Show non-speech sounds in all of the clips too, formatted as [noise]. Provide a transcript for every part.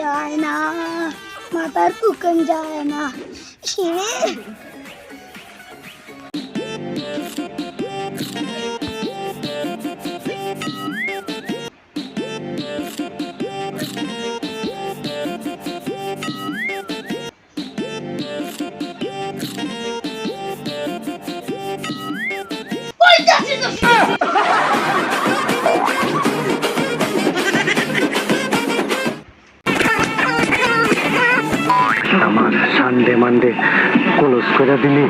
যায় না মাথার উকন যায় না শিরে আমার মানডে ক্লোজ করে দিলি।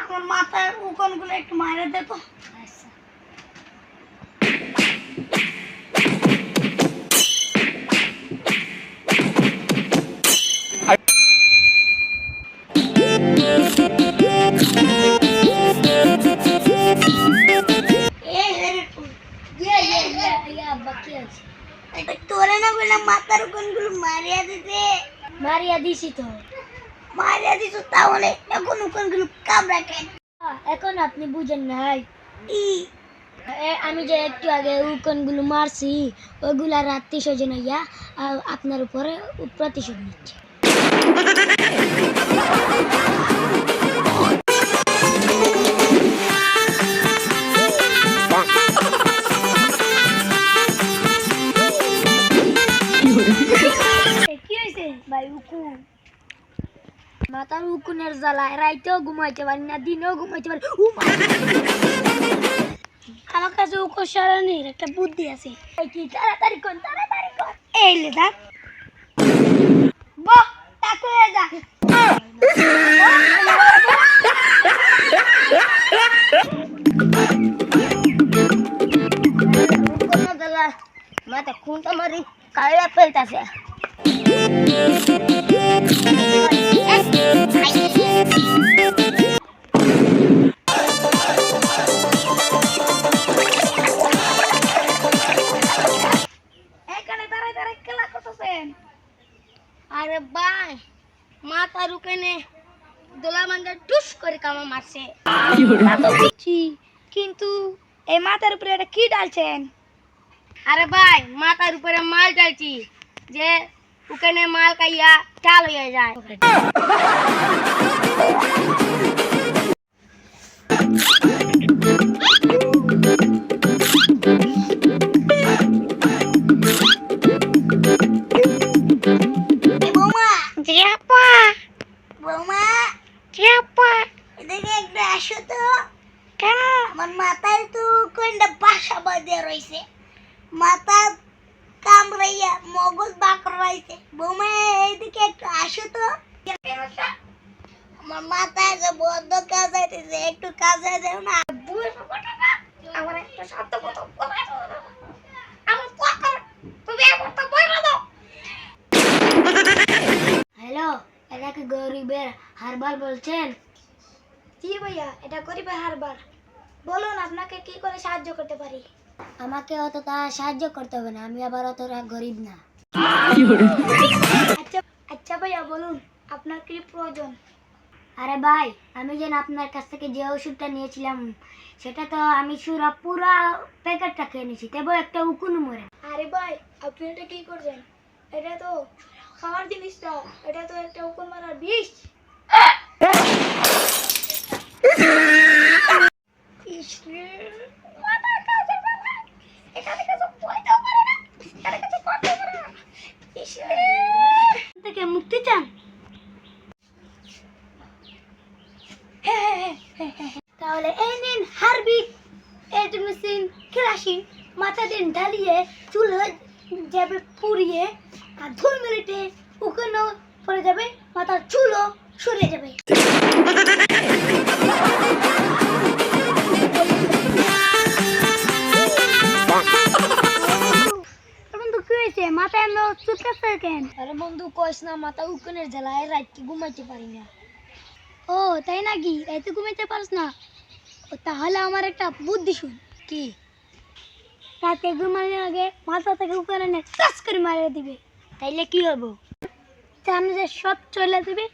আমার মাথার উকনগুলো একটু মারে দে তো। আব্বা কি হয়েছে তোরে না বললাম মাথার উকন মারিয়া দিতে। মারিয়া দিছি তো। মারিয়া দিছো তাহলে এখন কামড়া আপনি বুঝেন নাই আমি যে একটু আগে উকনগুলো মারছি ওগুলা রাত্রি সজন ইয়া আপনার উপরে প্রতিশোধ নিচ্ছে। মাথার উকুনের জ্বালায়। রাইতেও ঘুমাইতে পারি না, দিনেও ঘুমাইতে পারি! আমার কাছে উকুন সরানির একটা বুদ্ধি আছে। কি, তাড়াতাড়ি কর তাড়াতাড়ি কর। এই লে দেখ বাহ, তাকু যা। মাথা মারি কাড়া ফেলতাছে। আরে ভাই মাথা রুকেনে দোলা মাঞ্জা টুস করে কামা মারছে। কিন্তু এই মাথার উপরে এটা কি ডালছেন? আরে ভাই মাথার উপরে মাল ডালছি যে ওখানে মাল খাইয়া চাল হয়ে যায়। বৌমা জিয়াপা বৌমা জিয়াপা এদিকে একটু আসো তো কেন আমার মাথায় তো কোনটা বাসা বাঁধে রয়েছে মাথা কামড়াইয়া মগজ বাঁকড় রয়েছে বৌমা এইদিকে একটু আসো তো আমার মাথায় যে বদ্ধ কাজ আইতেছে একটু কাজে দেও না। আমার একটা শব্দ কথা আমার কথা তুমি আমার তো বলে দাও হ্যালো এটা কি গরিবের হারবার বলছেন? জি ভাইয়া এটা গরিবের হারবার বলুন আপনাকে কি করে সাহায্য করতে পারি? আমাকে অতটা সাহায্য করতে হবে না আমি আবার অতটা গরিব না। আচ্ছা আচ্ছা ভাইয়া বলুন আপনার কি প্রয়োজন? আরে ভাই আমি যেন আপনার কাছ থেকে যে ওষুধটা নিয়েছিলাম সেটা তো আমি সুরা পুরা প্যাকেটটা খেয়ে নিয়েছি। তবে একটা উকুন মরে। আরে ভাই আপনি এটা কি করছেন? এটা তো খাওয়ার জিনিসটা। এটা তো একটা উকুন মারার বিষ। ইসরে, মাথার কাছে বাবা, এখানে কিছু বইতেও পারে না, এখানে কিছু করতেও পারে না। ইসরে, এখান থেকে মুক্তি চান তাহলে এই নিন হারবিক এডমিসিন কেরাসিন দিন ঢালিয়ে চুল যাবে পুড়িয়ে আর দুই মিনিটে ওখানে পড়ে যাবে মাথার চুলও সরে যাবে। বন্ধু কি হয়েছে? মাথায় এমন চুলকাচ্ছে কেন? আরে বন্ধু কইস না মাথা উকুনের জ্বালায় রাত কি ঘুমাইতে পারি না। ও তাই নাকি? রাতে ঘুমাইতে পারছ না? তাহলে আমার একটা বুদ্ধি শুন। কি? রাতে ঘুমানোর আগে মাথা থেকে উপরে নিয়ে টাচ করে মারিয়ে দিবে তাইলে কি হব? চান্সে সব চলে দিবে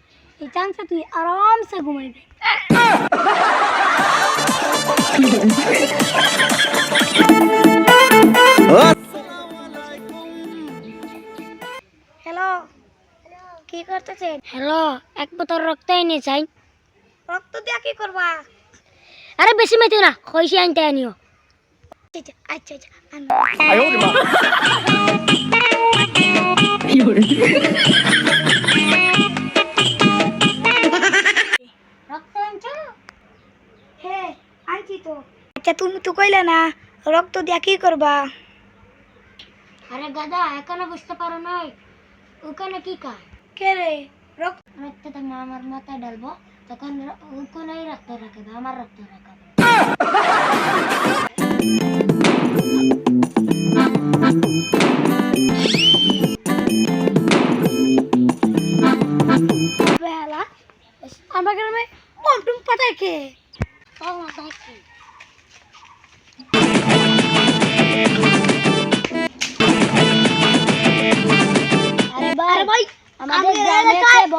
এই চান্সে তুই আরামসে ঘুমাইবে। হ্যালো কি করতেছেন? হ্যালো এক বোতল রক্ত এনে চাই। রক্ত দিয়া কি করবা? আরে বেশি মেতে না কইছি আনতে আনিও। আচ্ছা আচ্ছা আচ্ছা আনো। রক্ত আনছো? হ্যাঁ আনছি তো। আচ্ছা তুমি তো কইলে না রক্ত দিয়া কি করবা? আরে গাদা এখনও বুঝতে পারো নাই। ওখানে কি কাজ? কে রে? রক্ত রক্ত তো আমার মাথায় ডালবো তখন ওখানেই রক্ত রাখাবে আমার রক্ত রাখাবে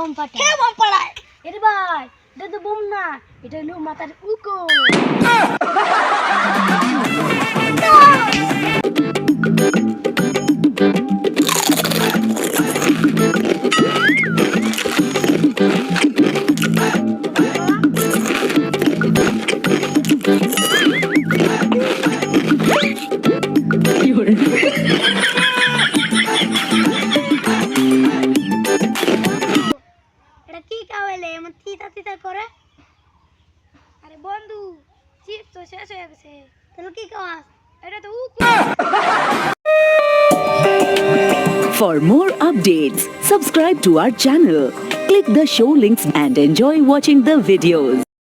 বোম ফাটে কে বোম ফাটায় এরে ভাই এটা তো বোম না এটা হলো মাথার উকো [laughs] तू તું ચીપ તો છે છે છે તલકી કવાસ એટલે તો For more updates, subscribe to our channel, click the show links and enjoy watching the videos.